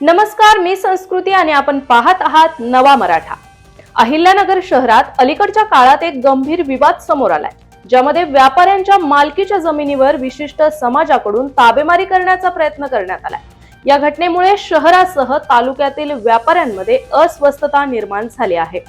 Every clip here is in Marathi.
नमस्कार मी संस्कृती आणि आपण पाहत आहात नवा मराठा. अहिल्यानगर शहरात अलीकडच्या काळात एक गंभीर विवाद समोर आलाय ज्यामध्ये व्यापाऱ्यांच्या मालकीच्या जमिनीवर विशिष्ट समाजाकडून ताबेमारी करण्याचा प्रयत्न करण्यात आलाय. या घटनेमुळे शहरासह तालुक्यातील व्यापाऱ्यांमध्ये अस्वस्थता निर्माण झाली आहे.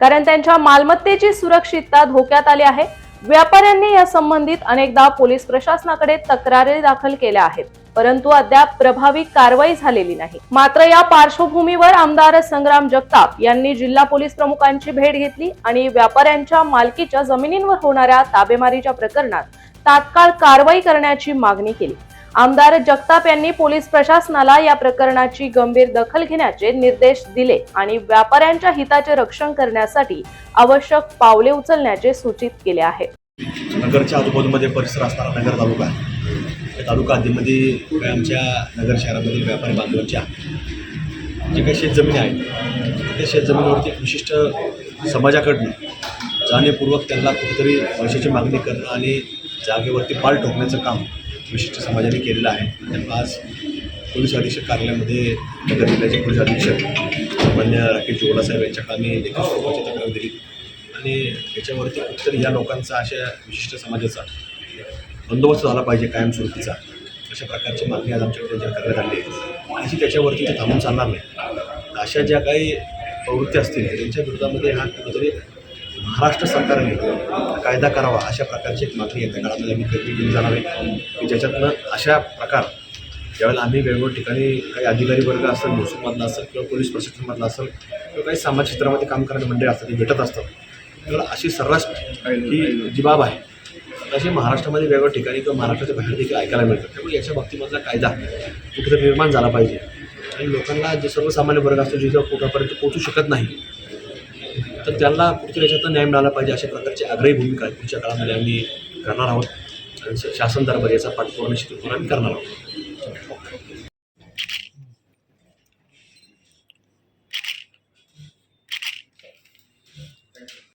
कारण त्यांच्या मालमत्तेची सुरक्षितता धोक्यात आली आहे व्यापाऱ्यांनी या संबंधित अनेकदा पोलीस प्रशासनाकडे तक्रारी दाखल केल्या आहेत परंतु अद्याप प्रभावी कारवाई झालेली नाही. मात्र या पार्श्वभूमीवर आमदार संग्राम जगताप यांनी जिल्हा पोलीस प्रमुखांची भेट घेतली आणि व्यापाऱ्यांच्या मालकीच्या जमिनींवर होणाऱ्या ताबेमारीच्या प्रकरणात तात्काळ कारवाई करण्याची मागणी केली. आमदार जगताप यांनी पोलीस प्रशासनाला या प्रकरणाची गंभीर दखल घेण्याचे निर्देश दिले आणि व्यापाऱ्यांच्या हिताचे रक्षण करण्यासाठी आवश्यक पावले उचलण्याचे सूचित केले आहे. नगरच्या आजूबाजूमध्ये परिसर असणारा नगर तालुका या तालुका हद्दीमध्ये आमच्या नगर शहरामधील व्यापारी बांधवांच्या जे काही शेतजमीन आहेत त्या शेतजमिनीवरती विशिष्ट समाजाकडनं जाणीवपूर्वक त्यांना कुठेतरी पैशाची मागणी करणं आणि जागेवरती पाल ठोकण्याचं काम विशिष्ट समाजाने केलेलं आहे. त्यांना आज पोलीस अधीक्षक कार्यालयामध्ये नगर जिल्ह्याचे पोलीस अधीक्षक मान्य राकेश जोगडासाहेब यांच्या कामी देखील स्वरूपाची तक्रार दिली. आणि याच्यावरती कुठेतरी या लोकांचा अशा विशिष्ट समाजाचा बंदोबस्त झाला पाहिजे कायमस्वरूपीचा. अशा प्रकारची मागणी आज आमच्याकडे ज्या करण्यात आली आहे. आणि त्याच्यावरती ते थांबून चालणार नाही. अशा ज्या काही प्रवृत्ती असतील त्यांच्या विरोधामध्ये हा कुठेतरी महाराष्ट्र सरकारने कायदा करावा अशा प्रकारची एक मागणी येत्या काळामध्ये आम्ही कधी केली जाणार आहे की ज्याच्यातनं अशा प्रकार ज्यावेळेला आम्ही वेगवेगळ्या ठिकाणी काही अधिकारी वर्ग असेल महसूलमधला असेल किंवा पोलीस प्रशासनमधला असेल किंवा काही सामाजिक क्षेत्रामध्ये काम करणारे मंडळी असतात ते भेटत असतात. तर अशी सर्रास ही जी बाब आहे अशी महाराष्ट्रामध्ये वेगवेगळ्या ठिकाणी किंवा महाराष्ट्राच्या बाहेर देखील ऐकायला मिळतात त्यामुळे याच्या बाबतीमधला कायदा कुठेतरी निर्माण झाला पाहिजे. आणि लोकांना जे सर्वसामान्य वर्ग असतो जिथं कुठंपर्यंत पोहोचू शकत नाही तर त्यांना पुढच्या देशातून न्याय मिळाला पाहिजे अशा प्रकारची आग्रही भूमिका पुढच्या काळामध्ये आम्ही करणार आहोत. आणि शासन दरबार याचा पाठपुरावा निश्चितपणे आम्ही करणार आहोत.